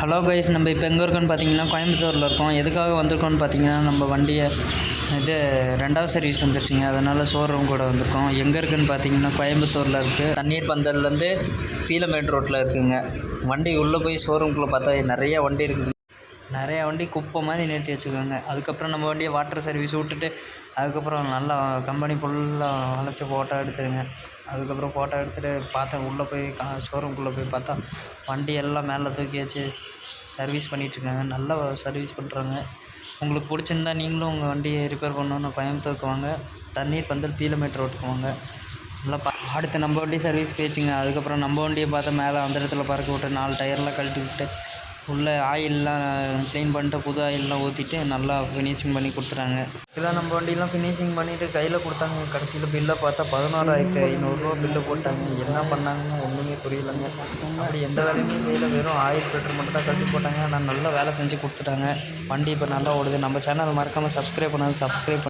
Hello guys நம்ம இப்போ எங்கே இருக்கோம்னு பார்த்தீங்கன்னா கோயம்புத்தூரில் இருக்கோம். எதுக்காக வந்திருக்கோம்னு பார்த்தீங்கன்னா நம்ம வண்டியை இது ரெண்டாவது சர்வீஸ் வந்துருச்சுங்க. அதனால் ஷோரூம் கூட வந்திருக்கோம். எங்கே இருக்குதுன்னு பார்த்தீங்கன்னா கோயம்புத்தூரில் இருக்குது தண்ணீர் பந்தல்லேருந்து பீலமேட் ரோட்டில் இருக்குங்க. வண்டி உள்ளே போய் ஷோரூம்குள்ளே பார்த்தா நிறைய வண்டி இருக்குது. நிறையா வண்டி குப்பை மாதிரி நிறுத்தி வச்சுக்கோங்க. அதுக்கப்புறம் நம்ம வண்டியை வாட்டர் சர்வீஸ் விட்டுட்டு அதுக்கப்புறம் நல்லா கம்பெனி ஃபுல்லாக வளைச்சி ஃபோட்டோ எடுத்துருங்க. அதுக்கப்புறம் ஃபோட்டோ எடுத்துகிட்டு பார்த்தேன். உள்ளே போய் கா ஷோரூம்குள்ளே போய் பார்த்தா வண்டி எல்லாம் மேலே தூக்கி வச்சு சர்வீஸ் பண்ணிகிட்ருக்காங்க நல்லா சர்வீஸ் பண்ணுறாங்க உங்களுக்கு பிடிச்சிருந்தா நீங்களும் உங்கள் வண்டியை ரிப்பேர் பண்ணணுன்னு கோயம்புத்தூருக்கு வாங்க. தண்ணீர் பந்தல் பீலமேட் ரோட்டுக்கு வாங்க. நல்லா பா அடுத்து நம்ம வண்டி சர்வீஸ் போயிடுச்சுங்க. அதுக்கப்புறம் நம்ம வண்டியை பார்த்தா மேலே அந்த இடத்துல பறக்க விட்டு நாலு டயர்லாம் கழட்டி விட்டு உள்ளே ஆயிலெலாம் க்ளீன் பண்ணிட்டு புது ஆயிலெலாம் ஊற்றிட்டு நல்லா ஃபினிஷிங் பண்ணி கொடுத்துறாங்க. இதெல்லாம் நம்ம வண்டியெலாம் ஃபினிஷிங் பண்ணிவிட்டு கையில் கொடுத்தாங்க. கடைசியில் பில்லை பார்த்தா பதினோராயிரத்து ஐநூறுரூவா பில்லு போட்டாங்க. என்ன பண்ணாங்கன்னு ஒன்றுமே புரியலைங்க. அப்படி எந்த வேலையுமே செய்யல. வெறும் ஆயில் பெட்ரோல் மட்டும் தான் கட்டி போட்டாங்க. ஆனால் நல்லா வேலை செஞ்சு கொடுத்துட்டாங்க. வண்டி இப்போ நல்லா ஓடுது. நம்ம சேனல் மறக்காமல் சப்ஸ்கிரைப் பண்ணாது சப்ஸ்கிரைப்